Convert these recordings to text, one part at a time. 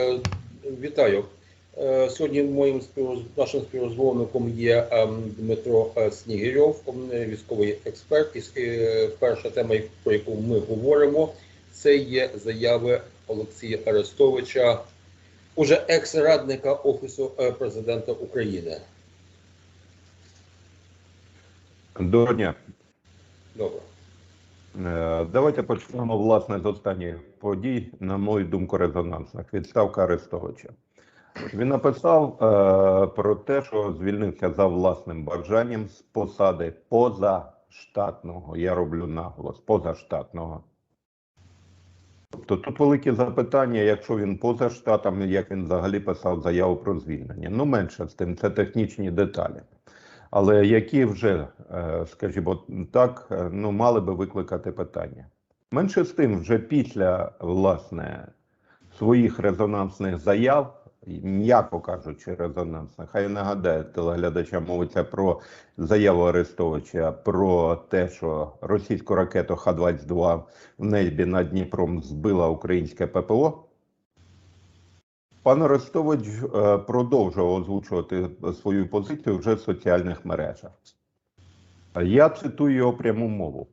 Е, Вітаю. Е, Сьогодні моїм нашим співрозмовником є ем, Дмитро е, Снігирьов, ем, військовий експерт. І перша тема, про яку ми говоримо, це є заяви Олексія Арестовича, уже екс-радника Офісу президента України. Доброго дня. Добре. Е, Давайте почнемо власне з останніх подій, на мою думку, резонансних. Відставка Арестовича. Він написав е, про те, що звільнився за власним бажанням з посади позаштатного. Я роблю наголос позаштатного. Тобто тут великі запитання, якщо він поза штатами, як він взагалі писав заяву про звільнення. Ну, менше з тим, це технічні деталі. Але які вже, е, скажімо так, е, ну, мали би викликати питання. Менше з тим, вже після власне своїх резонансних заяв, м'яко кажучи, резонансних, хай нагадаю телеглядачам мовиться про заяву Арестовича про те, що російську ракету Х-22 в небі над Дніпром збила українське ППО. Пан Арестович е, продовжував озвучувати свою позицію вже в соціальних мережах. Я цитую його пряму мову,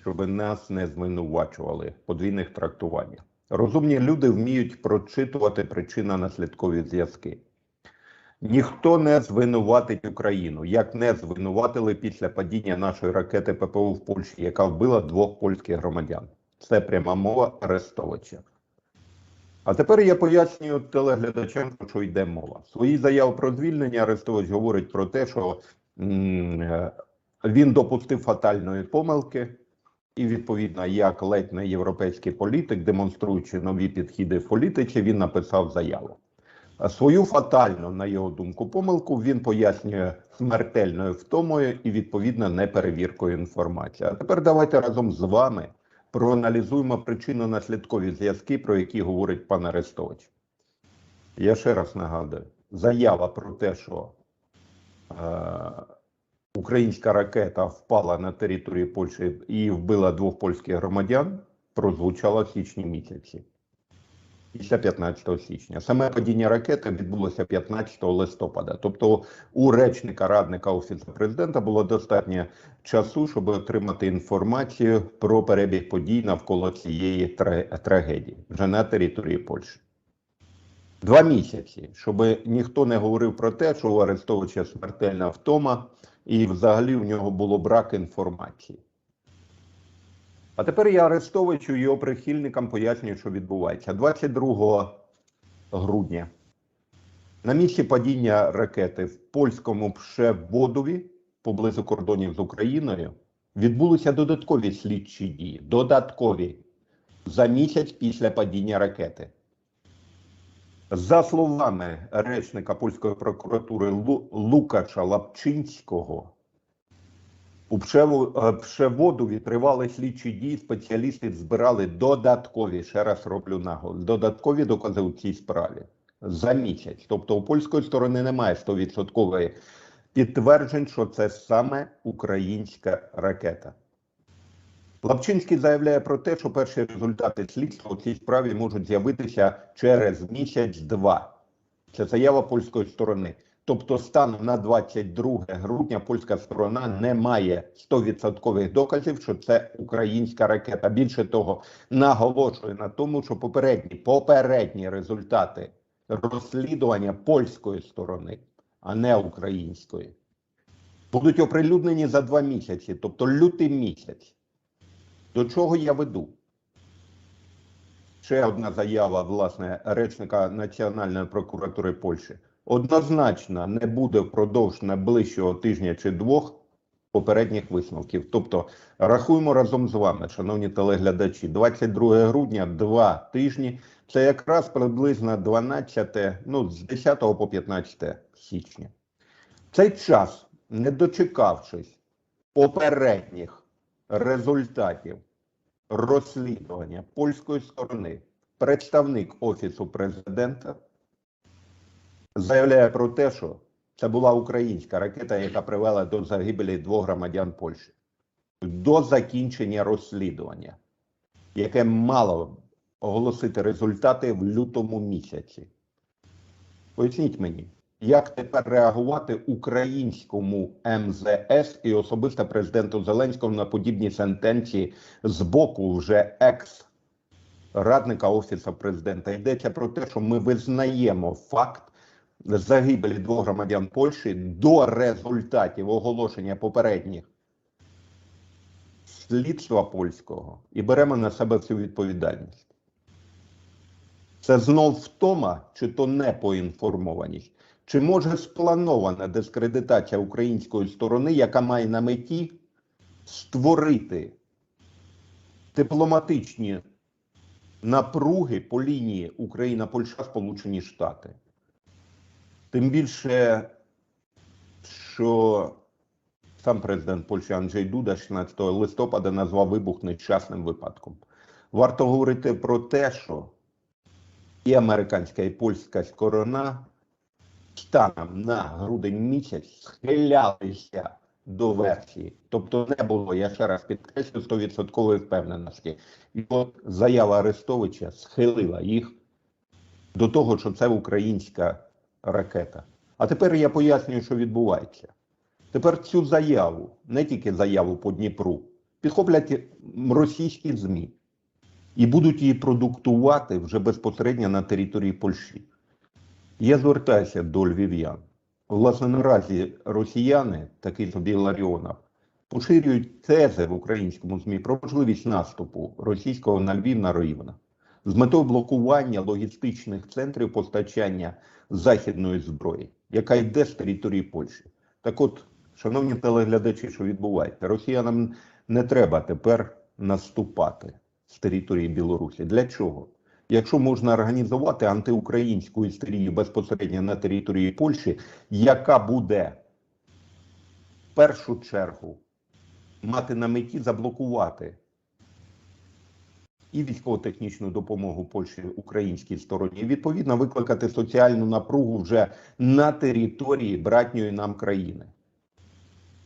щоб нас не звинувачували подвійних трактуваннях. Розумні люди вміють прочитувати причинно-наслідкові зв'язки. Ніхто не звинуватить Україну, як не звинуватили після падіння нашої ракети ППО в Польщі, яка вбила двох польських громадян. Це пряма мова Арестовича. А тепер я пояснюю телеглядачам, про що йде мова. В своїй заяві про звільнення Арестович говорить про те, що е, він допустив фатальної помилки, і відповідно, як ледь не європейський політик, демонструючи нові підходи в політиці, він написав заяву. Свою фатальну, на його думку, помилку він пояснює смертельною втомою і відповідно неперевіркою інформації. А тепер давайте разом з вами проаналізуємо причинно-наслідкові зв'язки, про які говорить пан Арестович. Я ще раз нагадую: заява про те, що е, українська ракета впала на територію Польщі і вбила двох польських громадян, прозвучала в січні місяці. Після 15 січня. Саме падіння ракети відбулося 15 листопада. Тобто у речника радника Офісу президента було достатньо часу, щоб отримати інформацію про перебіг подій навколо цієї трагедії вже на території Польщі. Два місяці, щоб ніхто не говорив про те, що у Арестовича смертельна втома, і взагалі у нього було брак інформації. А тепер я Арестовичу і його прихильникам пояснюю, що відбувається. 22 грудня на місці падіння ракети в польському Пшеводові поблизу кордонів з Україною відбулися додаткові слідчі дії. Додаткові за місяць після падіння ракети. За словами речника польської прокуратури Лу- Лукаша Лапчинського, у е, Пшеводові тривали слідчі дії. Спеціалісти збирали додаткові, ще раз роблю наголос, додаткові докази у цій справі за місяць. Тобто у польської сторони немає 100% підтверджень, що це саме українська ракета. Лапчинський заявляє про те, що перші результати слідства у цій справі можуть з'явитися через місяць-два. Це заява польської сторони. Тобто, станом на 22 грудня польська сторона не має 100% доказів, що це українська ракета. Більше того, наголошує на тому, що попередні попередні результати розслідування польської сторони, а не української, будуть оприлюднені за два місяці, тобто лютий місяць. До чого я веду? Ще одна заява, власне, речника Національної прокуратури Польщі. Однозначно не буде впродовж найближчого тижня чи двох попередніх висновків. Тобто, рахуємо разом з вами, шановні телеглядачі, 22 грудня, два тижні. Це якраз приблизно 12, ну, з 10 по 15 січня. Цей час, не дочекавшись попередніх результатів розслідування польської сторони, представник Офісу президента заявляє про те, що це була українська ракета, яка привела до загибелі двох громадян Польщі. До закінчення розслідування, яке мало оголосити результати в лютому місяці. Поясніть мені, як тепер реагувати українському МЗС і особисто президенту Зеленському на подібні сентенції з боку вже екс радника Офісу президента. Йдеться про те, що ми визнаємо факт загибелі двох громадян Польщі до результатів оголошення попередніх слідства польського і беремо на себе всю відповідальність. Це знов втома, чи то не поінформованість, чи може спланована дискредитація української сторони, яка має на меті створити дипломатичні напруги по лінії Україна-Польща Сполучені Штати. Тим більше, що сам президент Польщі Анджей Дуда 16 листопада назвав вибух нещасним випадком. Варто говорити про те, що і американська, і польська сторона станом на грудень місяць схилялися до версії. Тобто не було, я ще раз підкреслю, 100% впевненості. І от заява Арестовича схилила їх до того, що це українська ракета. А тепер я пояснюю, що відбувається. Тепер цю заяву, не тільки заяву по Дніпру, підхоплять російські ЗМІ і будуть її продуктувати вже безпосередньо на території Польщі. Я звертаюся до львів'ян. Власне, наразі росіяни, такі собі Ларіонов, поширюють тези в українському ЗМІ про можливість наступу російського на Львів на Рівне з метою блокування логістичних центрів постачання західної зброї, яка йде з території Польщі. Так от, шановні телеглядачі, що відбувається, росіянам не треба тепер наступати з території Білорусі. Для чого? Якщо можна організувати антиукраїнську істерію безпосередньо на території Польщі, яка буде в першу чергу мати на меті заблокувати і військово-технічну допомогу Польщі українській стороні, відповідно викликати соціальну напругу вже на території братньої нам країни.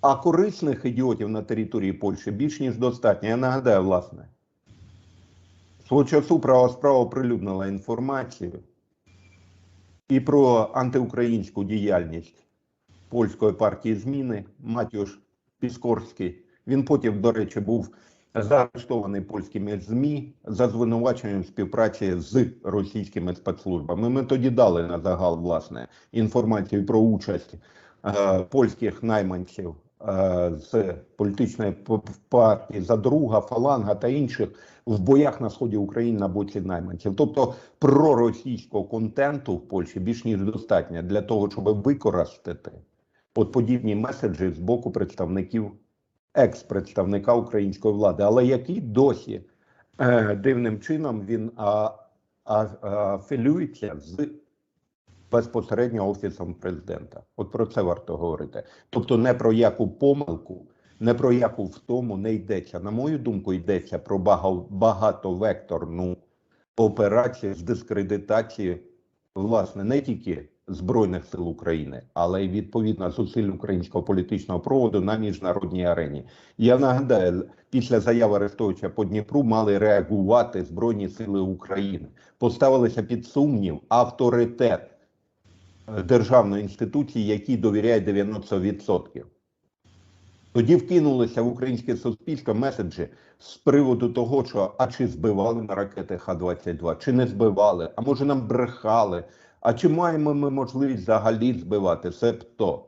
А корисних ідіотів на території Польщі більш ніж достатньо. Я нагадаю, власне, свого часу права справа оприлюднила інформацію і про антиукраїнську діяльність польської партії зміни Матюш Піскорський. Він потім, до речі, був заарештований польськими ЗМІ за звинуваченням співпраці з російськими спецслужбами. Ми тоді дали на загал власне інформацію про участь е, польських найманців е, з політичної партії Задруга, Фаланга та інших в боях на сході України на боці найманців. Тобто проросійського контенту в Польщі більш ніж достатньо для того, щоб використати от подібні меседжі з боку представників екс-представника української влади, але який досі е, дивним чином він а, а, афілюється з безпосередньо офісом президента. От про це варто говорити. Тобто, не про яку помилку, не про яку втому не йдеться. На мою думку, йдеться про багатовекторну операцію з дискредитації, власне, не тільки Збройних сил України, але й відповідно зусиль українського політичного проводу на міжнародній арені. Я нагадаю, після заяви Арестовича по Дніпру мали реагувати Збройні Сили України, поставилися під сумнів авторитет е, державної інституції, якій довіряє 90%. Тоді вкинулися в українське суспільство меседжі з приводу того, що а чи збивали на ракети Х-22, чи не збивали, а може нам брехали, а чи маємо ми можливість взагалі збивати? Себто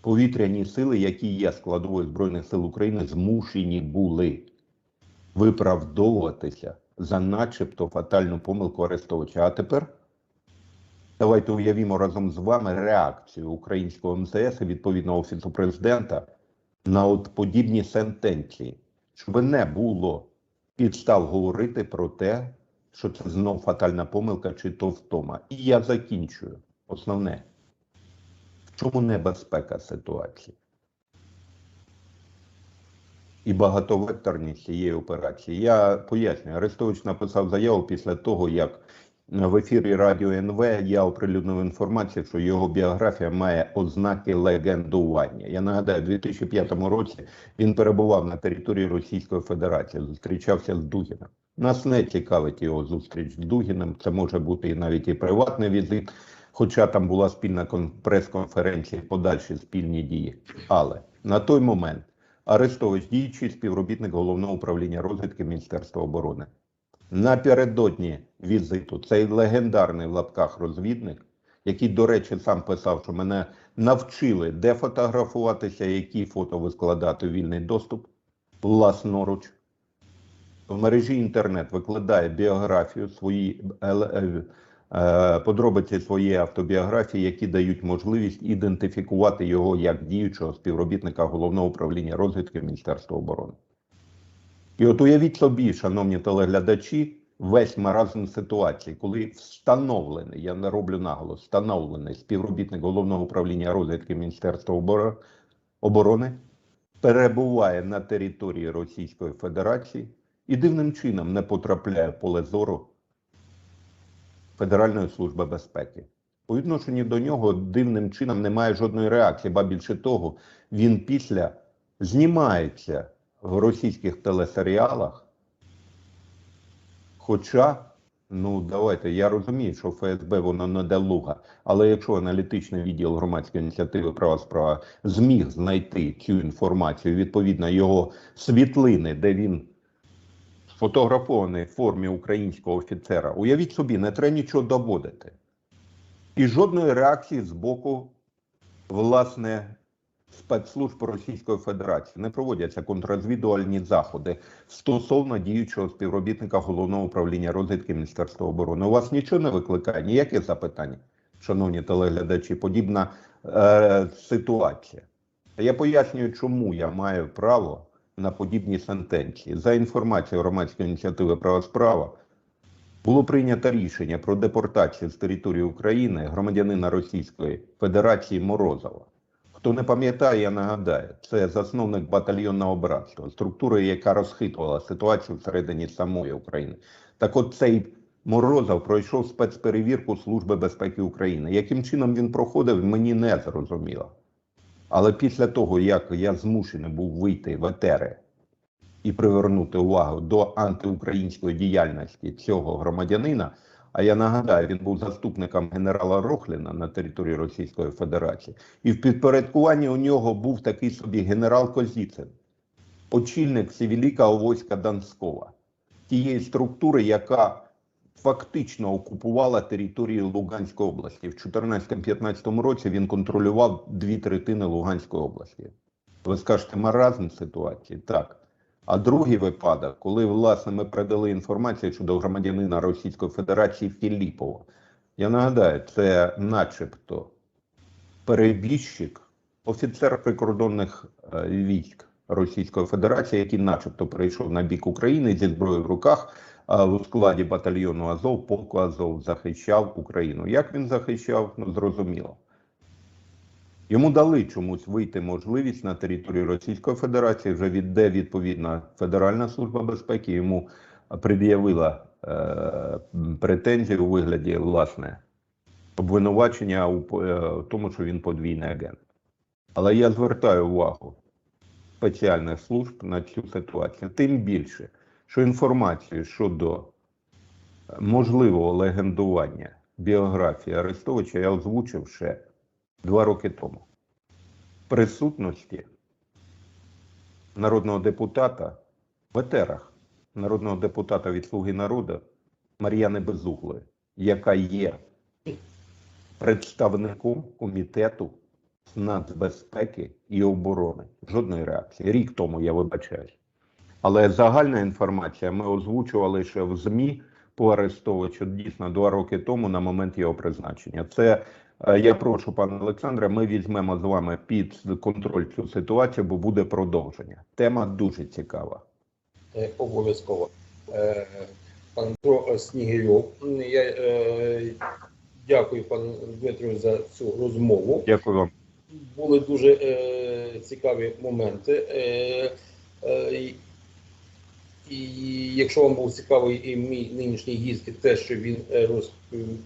повітряні сили, які є складовою Збройних сил України, змушені були виправдовуватися за начебто фатальну помилку Арестовича. А тепер давайте уявімо разом з вами реакцію українського МЗС і відповідно Офісу президента на от подібні сентенції, щоб не було підстав говорити про те, що це знов фатальна помилка чи то втома. І я закінчую. Основне, в чому небезпека ситуації? І багатовекторність цієї операції. Я пояснюю, Арестович написав заяву після того, як в ефірі Радіо НВ я оприлюднив інформацію, що його біографія має ознаки легендування. Я нагадаю, у 2005 році він перебував на території Російської Федерації, зустрічався з Дугіном. Нас не цікавить його зустріч з Дугіним. Це може бути і навіть і приватний візит, хоча там була спільна прес-конференція, подальші спільні дії. Але на той момент Арестович, діючий співробітник головного управління розвідки Міністерства оборони, напередодні візиту цей легендарний в лапках розвідник, який, до речі, сам писав, що мене навчили, де фотографуватися, які фото викладати у вільний доступ власноруч. В мережі інтернет викладає біографію свої е, е, подробиці своєї автобіографії, які дають можливість ідентифікувати його як діючого співробітника головного управління розвідки Міністерства оборони. І от уявіть собі, шановні телеглядачі, весь маразм ситуації, коли встановлений, я не роблю наголос, встановлений співробітник головного управління розвідки Міністерства оборони перебуває на території Російської Федерації і дивним чином не потрапляє в поле зору Федеральної служби безпеки. По відношенню до нього дивним чином немає жодної реакції, ба більше того, він після знімається в російських телесеріалах. Хоча, ну давайте, я розумію, що ФСБ воно не делуга, але якщо аналітичний відділ громадської ініціативи права справа зміг знайти цю інформацію, відповідно його світлини, де він сфотографований в формі українського офіцера, уявіть собі, не треба нічого доводити. І жодної реакції з боку, власне, спецслужб Російської Федерації не проводяться контррозвідувальні заходи стосовно діючого співробітника головного управління розвідки Міністерства оборони. У вас нічого не викликає, ніяких запитань, шановні телеглядачі, подібна е, ситуація. Я пояснюю, чому я маю право на подібні сентенції. За інформацією громадської ініціативи права справа було прийнято рішення про депортацію з території України громадянина Російської Федерації Морозова. Хто не пам'ятає, я нагадаю, це засновник батальйонного братства, структури, яка розхитувала ситуацію всередині самої України. Так от цей Морозов пройшов спецперевірку Служби безпеки України. Яким чином він проходив, мені не зрозуміло. Але після того, як я змушений був вийти в етери і привернути увагу до антиукраїнської діяльності цього громадянина, а я нагадаю, він був заступником генерала Рохліна на території Російської Федерації, і в підпорядкуванні у нього був такий собі генерал Козіцин, очільник Всевеликого війська Донського, тієї структури, яка фактично окупувала територію Луганської області. В 2014-2015 році він контролював дві третини Луганської області. Ви скажете, маразм ситуації? Так. А другий випадок, коли власне ми передали інформацію щодо громадянина Російської Федерації Філіпова. Я нагадаю, це начебто перебіжчик, офіцер прикордонних е, військ Російської Федерації, який начебто перейшов на бік України зі зброєю в руках, у складі батальйону Азов, полку Азов захищав Україну. Як він захищав, ну зрозуміло. Йому дали чомусь вийти можливість на територію Російської Федерації, вже від де відповідна Федеральна служба безпеки йому пред'явила е, претензії у вигляді власне обвинувачення у е, тому, що він подвійний агент. Але я звертаю увагу спеціальних служб на цю ситуацію. Тим більше, що інформацію щодо можливого легендування біографії Арестовича я озвучив ще два роки тому. Присутності народного депутата в етерах народного депутата від Слуги народу Мар'яни Безуглої, яка є представником комітету з нацбезпеки і оборони. Жодної реакції. Рік тому я вибачаюсь. Але загальна інформація ми озвучували ще в ЗМІ по Арестовичу дійсно два роки тому на момент його призначення. Це е, я прошу, пане Олександре, ми візьмемо з вами під контроль цю ситуацію, бо буде продовження. Тема дуже цікава. Е, Обов'язково. Е, Пан Дмитро Снігирьов. Я е, дякую пану Дмитру за цю розмову. Дякую вам. Були дуже е, цікаві моменти. Е, е, І якщо вам був цікавий і мій нинішній гість, і те, що він е, роз-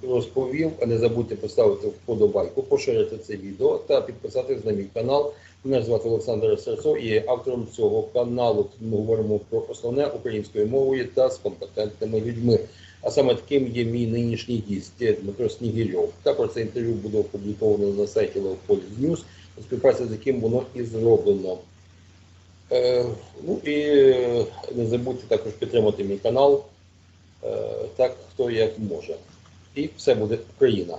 розповів, не забудьте поставити вподобайку, поширити це відео та підписатись на мій канал. Мене звати Олександр Серцов і є автором цього каналу. Ми говоримо про основне українською мовою та з компетентними людьми. А саме таким є мій нинішній гість Дмитро Снігирьов. Також це інтерв'ю буде опубліковано на сайті Leopold News, у з яким воно і зроблено. Е, ну і е, не забудьте також підтримати мій канал, е, так хто як може. І все буде Україна.